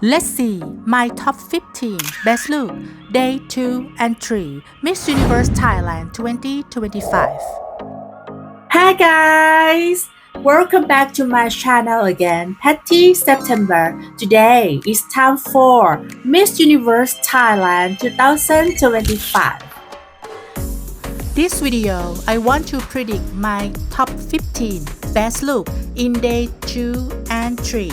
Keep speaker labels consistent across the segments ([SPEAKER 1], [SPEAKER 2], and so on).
[SPEAKER 1] Let's see my top 15 best look day 2 and 3 Miss Universe Thailand 2025.
[SPEAKER 2] Hi guys! Welcome back to my channel again, Patty September. Today is time for Miss Universe Thailand 2025.
[SPEAKER 1] This video, I want to predict my top 15 best look in day 2 and 3.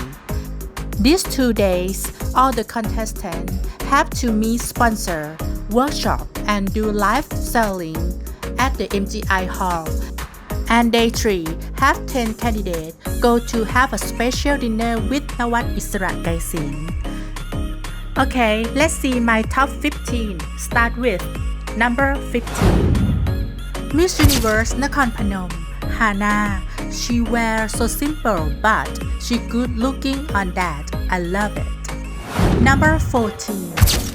[SPEAKER 1] These two days, all the contestants have to meet sponsor, workshop, and do live selling at the MGI Hall. And day 3, have 10 candidates go to have a special dinner with Nawat Isra Gaisin. Okay, let's see my top 15. Start with number 15. Miss Universe Nakhon Phanom, Hana. She wears so simple, but she good looking on that. I love it. Number 14.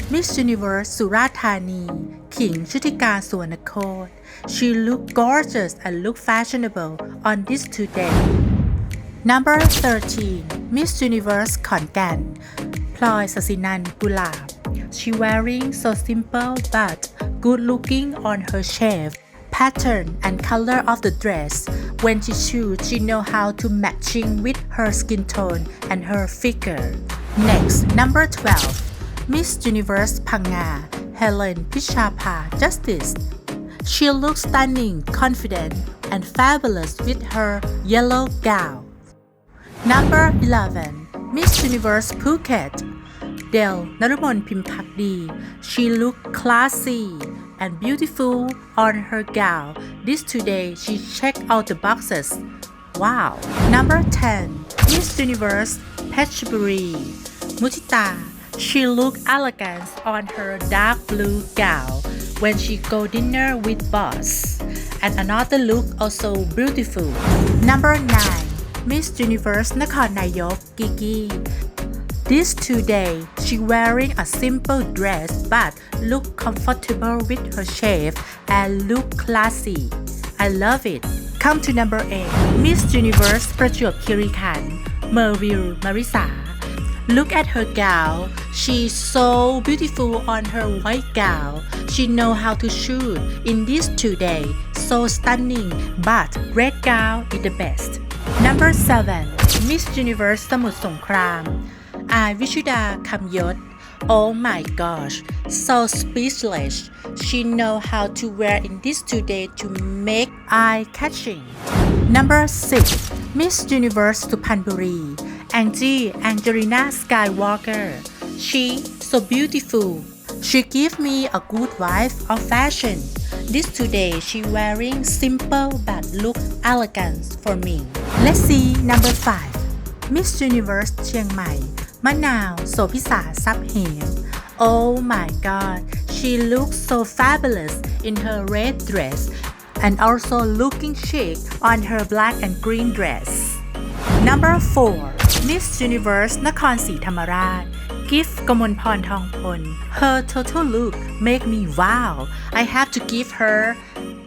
[SPEAKER 1] Miss Universe Suratani, King Chutika Suwanakot. She look gorgeous and look fashionable on this today. Number 13. Miss Universe Konkan, Ploy Sasinan Gulab. She wearing so simple but good looking on her shape pattern and color of the dress. When she choose, she know how to matching with her skin tone and her figure. Next, number 12. Miss Universe Panga, Helen Pichapa Justice. She looks stunning, confident, and fabulous with her yellow gown. Number 11. Miss Universe Phuket. Del Narumon Pimpakdi. She look classy and beautiful on her gown. This today she checked out the boxes. Wow. Number 10. Miss Universe Pechbury. Mutita. She look elegant on her dark blue gown when she go dinner with boss. And another look also beautiful. Number 9. Miss Universe Nakhon Nayok Gigi. This today, she wearing a simple dress but look comfortable with her shape and look classy. I love it. Come to number 8. Miss Universe ประจวบคีรีขันธ์ Merville Marisa. Look at her gown. She's so beautiful on her white gown. She know how to shoot in this today. So stunning, but red gown is the best. Number 7. Miss Universe สมุทรสงคราม อายวิชุดาคำยศ Oh my gosh so speechless she know how to wear in this today to make eye catching number 6 Miss Universe สุพรรณบุรี Angie Angelina Skywalker she so beautiful she give me a good vibe of fashion this today she wearing simple but look elegant for me let's see number 5 Miss Universe เชียงใหม่ มะนาว โสพิสาซับเหม Oh my god she looks so fabulous in her red dress and also looking chic on her black and green dress Number 4 Miss Universe นครศรีธรรมราช Gift กมลพรทองพล Her total look make me wow I have to give her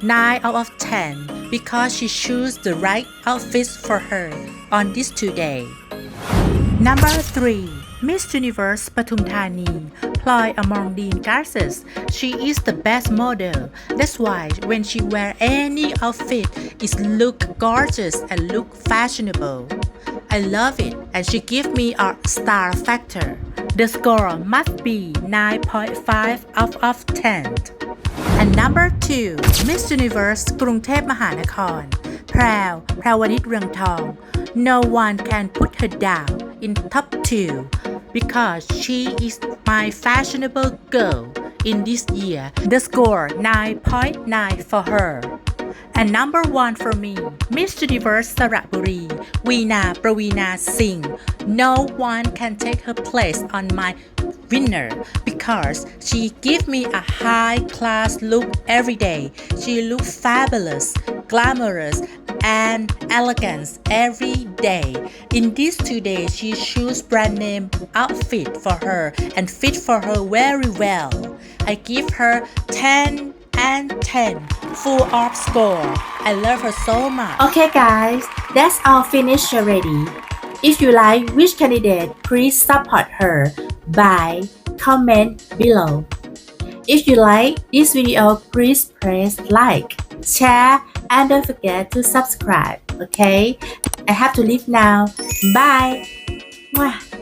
[SPEAKER 1] 9 out of 10 because she choose the right outfits for her on this today Number 3 Miss Universe ปทุมธานี Ploy Amandine Garces She is the best model That's why when she wear any outfit it look gorgeous and look fashionable I love it and she give me a star factor The score must be 9.5 out of 10 And number 2 Miss Universe กรุงเทพมหานคร แพรวแพรววนิชเรืองทอง No one can put her down in top two because she is my fashionable girl in this year. The score 9.9 for her. And number one for me, Miss Universe Saraburi, Weena Pravina Singh. No one can take her place on my winner because she give me a high class look every day. She look fabulous glamorous, and elegance every day. In these two days, she choose brand name outfit for her and fit for her very well. I give her 10 and 10 full of score. I love her so much.
[SPEAKER 2] Okay guys, that's all finished already. If you like which candidate, please support her by comment below. If you like this video, please press like, share, and don't forget to subscribe. Okay? I have to leave now. Bye. Mwah.